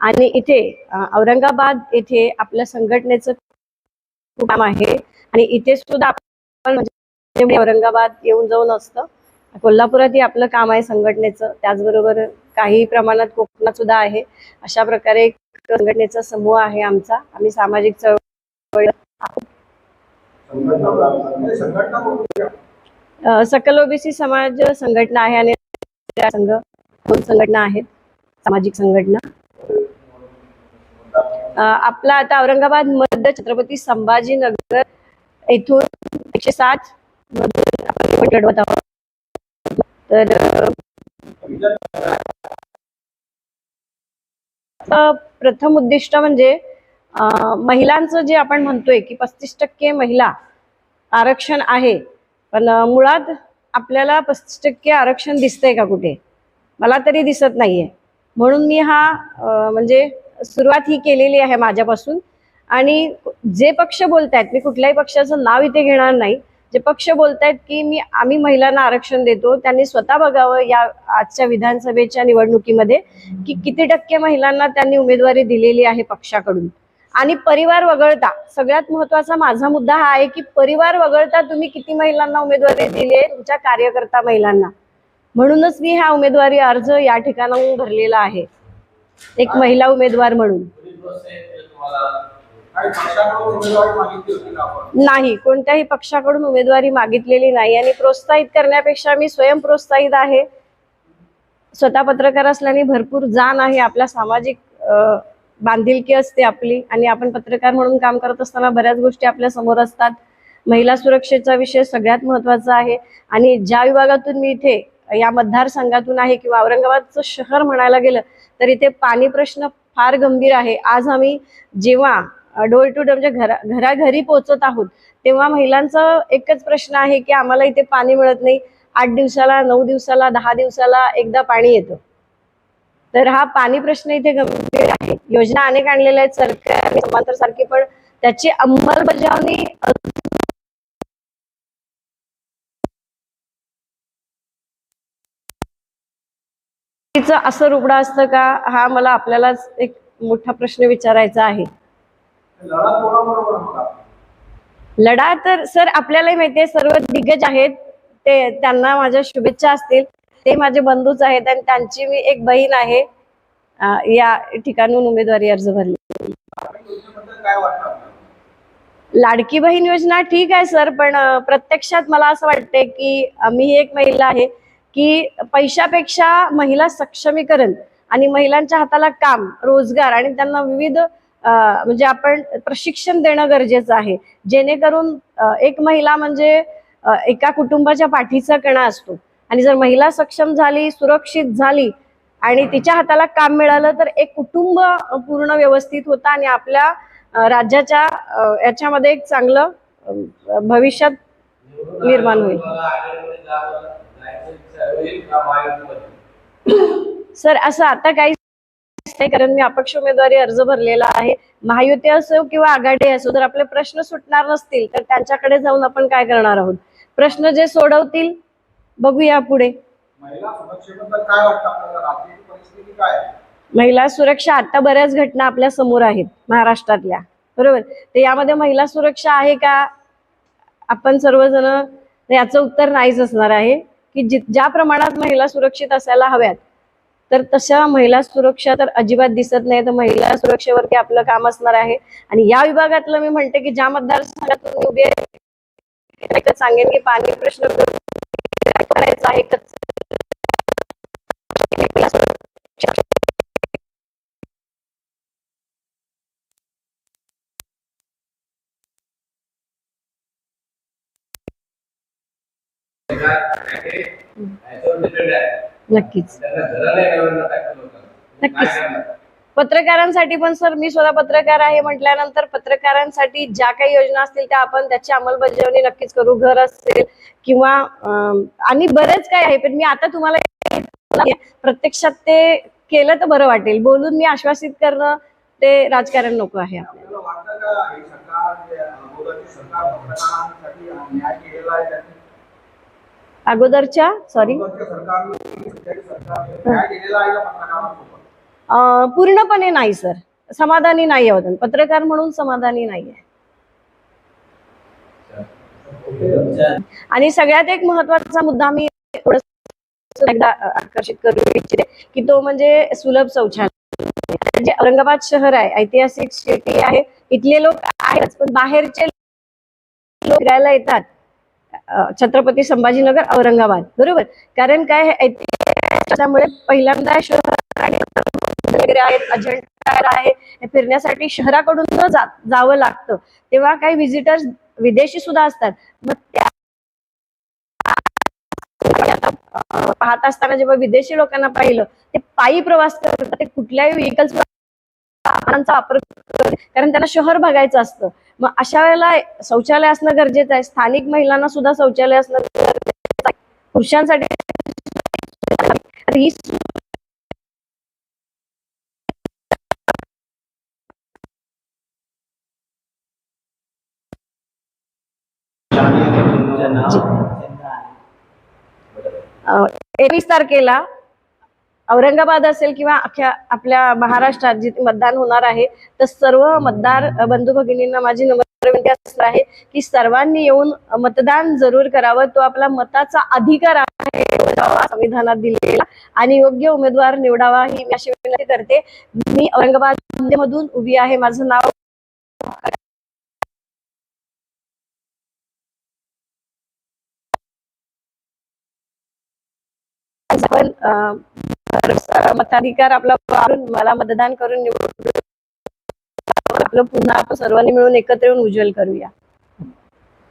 आणि इथे औरंगाबाद इथे आपल्या संघटनेचं खूप काम आहे. आणि इथे सुद्धा आपण म्हणजे औरंगाबाद येऊन जाऊन असतं कोल्हापुरातही आपलं काम आहे संघटनेचं. त्याचबरोबर काही प्रमाणात कोकणात सुद्धा आहे. अशा प्रकारे एक संघटनेचा समूह आहे आमचा. आम्ही सामाजिक चळवळ सकल ओबीसी समाज संघटना आहे आणि संघ दोन संघटना आहेत. सामाजिक संघटना. आपला आता औरंगाबाद मध्य छत्रपती संभाजीनगर येथून एकशे सात मधून आपण लढवत आहोत तर प्रथम उद्दिष्ट म्हणजे महिलांचं जे आपण म्हणतोय की पस्तीस टक्के महिला आरक्षण आहे पण मुळात आपल्याला पस्तीस टक्के आरक्षण दिसतंय का कुठे? मला तरी दिसत नाहीये. म्हणून मी हा म्हणजे सुरुवात ही केलेली आहे माझ्यापासून. आणि जे पक्ष बोलतायत मी कुठल्याही पक्षाचं नाव इथे घेणार नाही. जे पक्ष बोलतायत की मी आम्ही महिलांना आरक्षण देतो त्यांनी स्वतः बघावं या आजच्या विधानसभेच्या निवडणुकीमध्ये की किती टक्के महिलांना त्यांनी उमेदवारी दिलेली आहे पक्षाकडून. आणि परिवार वगळता सगळ्यात महत्त्वाचा माझा मुद्दा हा आहे की परिवार वगळता तुम्ही किती महिलांना उमेदवारी दिली आहे? तुमच्या कार्यकर्ता महिलांना. म्हणूनच मी हा उमेदवारी अर्ज या ठिकाणाहून भरलेला आहे. एक महिला उमेदवार म्हणून. नाही कोणत्याही पक्षाकडून उमेदवारी मागितलेली नाही आणि प्रोत्साहित करण्यापेक्षा मी स्वयं प्रोत्साहित आहे. स्वतः पत्रकार असल्याने भरपूर जाण आहे आपल्या सामाजिक बांधिलकी असते आपली आणि आपण पत्रकार म्हणून काम करत असताना बऱ्याच गोष्टी आपल्यासमोर असतात. महिला सुरक्षेचा विषय सगळ्यात महत्त्वाचा आहे आणि ज्या विभागातून मी इथे या मतदारसंघातून आहे किंवा औरंगाबादचं शहर म्हणायला गेलं तर इथे पाणी प्रश्न फार गंभीर आहे. आज आम्ही जेव्हा डोर टू डोर म्हणजे घरा घराघरी पोहोचत आहोत तेव्हा महिलांचा एकच प्रश्न आहे की आम्हाला इथे पाणी मिळत नाही. आठ दिवसाला नऊ दिवसाला दहा दिवसाला एकदा पाणी येतं. तर हा पाणी प्रश्न इथे गंभीर आहे. योजना अनेक आणलेल्या आहेत सरकार सारखी पण त्याची अंमलबजावणी चुकीचं असं रुग्ण असतं का? हा मला आपल्यालाच एक मोठा प्रश्न विचारायचा आहे. लढा तर सर आपल्यालाही माहितीये सर्व दिग्गज आहेत. ते त्यांना माझ्या शुभेच्छा असतील. ते माझे बंधूच आहेत आणि त्यांची मी एक बहीण आहे. या ठिकाणून उमेदवारी अर्ज भरली. लाडकी बहीण योजना ठीक आहे सर पण प्रत्यक्षात मला असं वाटतंय की मी एक महिला आहे. की पैशापेक्षा महिला सक्षमीकरण आणि महिलांच्या हाताला काम रोजगार आणि त्यांना विविध म्हणजे आपण प्रशिक्षण देणं गरजेचं आहे. जेणेकरून एक महिला म्हणजे एका कुटुंबाच्या पाठीचा कणा असतो. आणि जर महिला सक्षम झाली सुरक्षित झाली आणि तिच्या हाताला काम मिळालं तर एक कुटुंब पूर्ण व्यवस्थित होतं आणि आपल्या राज्याच्या याच्यामध्ये एक चांगलं भविष्यात निर्माण होईल. सर असं आता काही कारण मी अपक्ष उमेदवारी अर्ज भरलेला आहे. महायुती असो किंवा आघाडी असो जर आपले प्रश्न सुटणार नसतील तर त्यांच्याकडे जाऊन आपण काय करणार आहोत? प्रश्न जे सोडवतील बघूया पुढे? महिला सुरक्षा आता बऱ्याच घटना आपल्यासमोर आहेत महाराष्ट्रातल्या. बरोबर? तर यामध्ये महिला सुरक्षा आहे का? आपण सर्वजण याचं उत्तर नाहीच असणार आहे. की जि ज्या प्रमाणात महिला सुरक्षित असायला हव्यात तर तशा महिला सुरक्षा तर अजिबात दिसत नाही तर महिला सुरक्षेवरती आपलं काम असणार आहे. आणि या विभागातलं मी म्हणते की ज्या मतदारसंघातून मी उभी आहे सांगेन की पाणी प्रश्न करायचा आहे नक्कीच. नक्कीच. पत्रकारांसाठी पण सर मी स्वतः पत्रकार आहे म्हटल्यानंतर पत्रकारांसाठी ज्या काही योजना असतील त्या आपण त्याची अंमलबजावणी नक्कीच करू. घर असेल किंवा आणि बरेच काय आहे. पण मी आता तुम्हाला प्रत्यक्षात ते केलं तर बरं वाटेल. बोलून मी आश्वासित करणं ते राजकारण नको आहे आपल्याला. पत्रकारांसोबत? अं, पूर्णपणे नाही सर समाधानी नाही आहोत पत्रकार म्हणून समाधानी नाही आहे. आणि सगळ्यात एक महत्त्वाचा मुद्दा मी एकदा आकर्षित करू इच्छिते की तो म्हणजे सुलभ शौचालय. जे औरंगाबाद शहर आहे ऐतिहासिक सिटी आहे इथले लोक आहेत पण बाहेरचे लोक फिरायला येतात. छत्रपती संभाजीनगर औरंगाबाद. बरोबर? कारण काय त्यामुळे ऐतिहासिक पहिल्यांदा शहर वगैरे आहेत अजंठा आहे हे फिरण्यासाठी शहराकडून जा जावं लागतं. तेव्हा काही व्हिजिटर्स विदेशी सुद्धा असतात. मग त्या पाहत असताना जेव्हा विदेशी लोकांना पाहिलं ते पायी प्रवास करतात. ते कुठल्याही व्हेकल्स वापर कारण त्यांना शहर बघायचं असतं. मग अशा वेळेला शौचालय असणं गरजेचं आहे. स्थानिक महिलांना सुद्धा शौचालय असणं गरजेचं आहे. पुरुषांसाठी एकवीस तारखेला औरंगाबाद असेल किंवा अख्ख्या आपल्या महाराष्ट्रात जिथे मतदान होणार आहे तर सर्व मतदार बंधू भगिनींना माझी नम्र विनंती असणार आहे की सर्वांनी येऊन मतदान जरूर करावं. तो आपला मताचा अधिकार आहे संविधानात दिलेला. आणि योग्य उमेदवार निवडावा ही मी अशी विनंती करते. मी औरंगाबाद मधून उभी आहे माझं नाव पण अ, मताधिकार आपला वापरून मला मतदान करून निवडून आपलं पुन्हा आपण सर्वांनी मिळून एकत्र येऊन उज्ज्वल करूया.